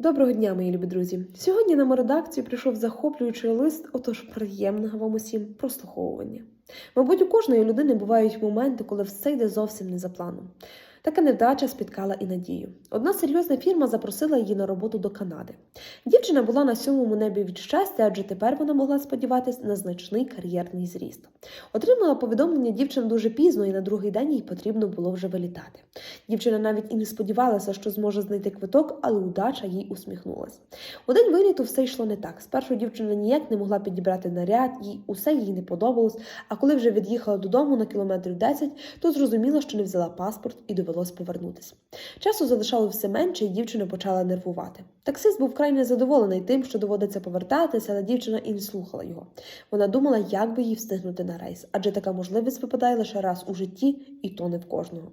Доброго дня, мої любі друзі! Сьогодні на мою редакцію прийшов захоплюючий лист, отож приємного вам усім прослуховування. Мабуть, у кожної людини бувають моменти, коли все йде зовсім не за планом. Така невдача спіткала і Надію. Одна серйозна фірма запросила її на роботу до Канади. Дівчина була на сьомому небі від щастя, адже тепер вона могла сподіватися на значний кар'єрний зріст. Отримала повідомлення дівчина дуже пізно, і на другий день їй потрібно було вже вилітати. Дівчина навіть і не сподівалася, що зможе знайти квиток, але удача їй усміхнулась. У день виліту все йшло не так. Спершу дівчина ніяк не могла підібрати наряд, їй усе їй не подобалось. А коли вже від'їхала додому на кілометрів 10, то зрозуміла, що не взяла паспорт і довелось повернутися. Часу залишало все менше, і дівчина почала нервувати. Таксист був край незадоволений тим, що доводиться повертатися, але дівчина і не слухала його. Вона думала, як би їй встигнути на рейс, адже така можливість випадає лише раз у житті, і то не в кожного.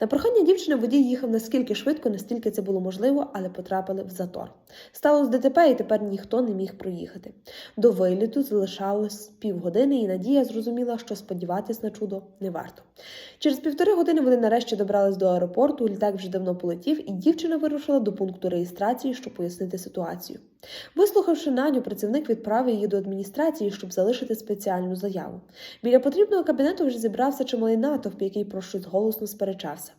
На прохання дівчини водій їхав наскільки швидко, настільки це було можливо, але потрапили в затор. Сталося ДТП, і тепер ніхто не міг проїхати. До виліту залишалось півгодини, і Надія зрозуміла, що сподіватись на чудо не варто. Через півтори години вони нарешті добрались до аеропорту. Літак вже давно полетів, і дівчина вирушила до пункту реєстрації, щоб пояснити ситуацію. Вислухавши Надю, працівник відправив її до адміністрації, щоб залишити спеціальну заяву. Біля потрібного кабінету вже зібрався чималий натовп, який про щось голосно сперечався.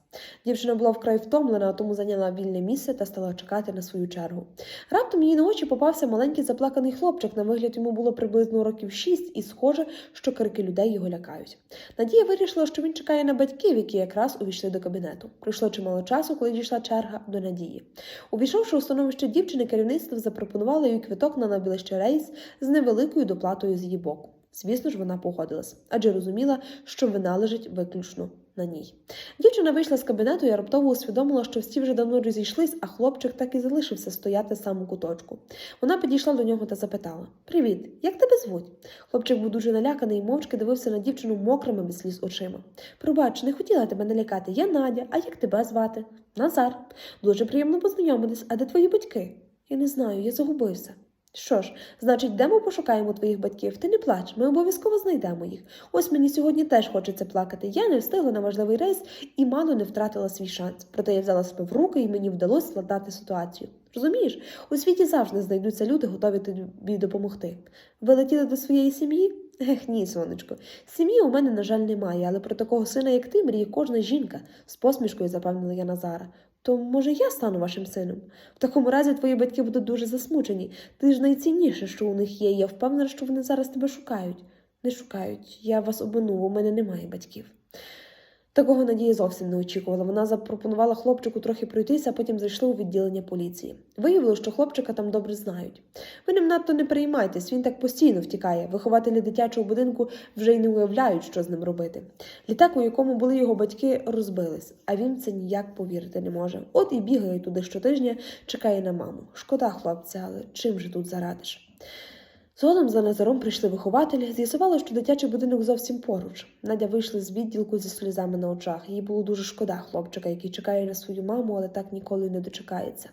Дівчина була вкрай втомлена, тому зайняла вільне місце та стала чекати на свою чергу. Раптом їй на очі попався маленький заплаканий хлопчик. На вигляд йому було приблизно років шість, і схоже, що крики людей його лякають. Надія вирішила, що він чекає на батьків, які якраз увійшли до кабінету. Пройшло чимало часу, коли дійшла черга до Надії. Увійшовши у становище дівчини, керівництво запропонувало їй квиток на найближчий рейс з невеликою доплатою з її боку. Звісно ж, вона погодилась, адже розуміла, що вина лежить виключно на ній. Дівчина вийшла з кабінету і раптово усвідомила, що всі вже давно розійшлись, а хлопчик так і залишився стояти сам у куточку. Вона підійшла до нього та запитала: Привіт, як тебе звуть? Хлопчик був дуже наляканий і мовчки дивився на дівчину мокрими без сліз очима. Пробач, не хотіла тебе налякати. Я Надя, а як тебе звати? Назар. Дуже приємно познайомитись. А де твої батьки? Я не знаю, я загубився. Що ж, значить, йдемо пошукаємо твоїх батьків. Ти не плач, ми обов'язково знайдемо їх. Ось мені сьогодні теж хочеться плакати. Я не встигла на важливий рейс і мало не втратила свій шанс. Проте я взяла себе в руки і мені вдалося складати ситуацію. Розумієш, у світі завжди знайдуться люди, готові тобі допомогти. Ви летіли до своєї сім'ї? Ех, ні, сонечко. Сім'ї у мене, на жаль, немає, але про такого сина, як ти, мріє кожна жінка, з посмішкою запевнила я Назара. То, може, я стану вашим сином? В такому разі твої батьки будуть дуже засмучені. Ти ж найцінніше, що у них є. Я впевнена, що вони зараз тебе шукають. Не шукають. Я вас обманув, у мене немає батьків. Такого Надія зовсім не очікувала. Вона запропонувала хлопчику трохи пройтися, а потім зайшли у відділення поліції. Виявилося, що хлопчика там добре знають. Ви ним надто не переймайтесь, він так постійно втікає. Вихователі дитячого будинку вже й не уявляють, що з ним робити. Літак, у якому були його батьки, розбились, а він це ніяк повірити не може. От і бігає туди щотижня, чекає на маму. Шкода, хлопця, але чим же тут зарадиш? Згодом за Назаром прийшли вихователі, з'ясували, що дитячий будинок зовсім поруч. Надя вийшла з відділку зі сльозами на очах. Їй було дуже шкода хлопчика, який чекає на свою маму, але так ніколи не дочекається.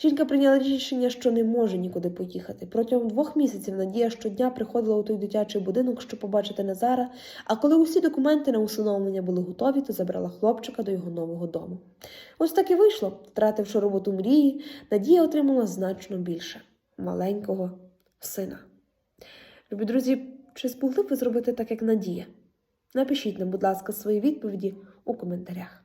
Жінка прийняла рішення, що не може нікуди поїхати. Протягом двох місяців Надія щодня приходила у той дитячий будинок, щоб побачити Назара. А коли усі документи на усиновлення були готові, то забрала хлопчика до його нового дому. Ось так і вийшло. Втративши роботу мрії, Надія отримала значно більше маленького сина. Любі друзі, чи змогли б ви зробити так, як Надія? Напишіть нам, будь ласка, свої відповіді у коментарях.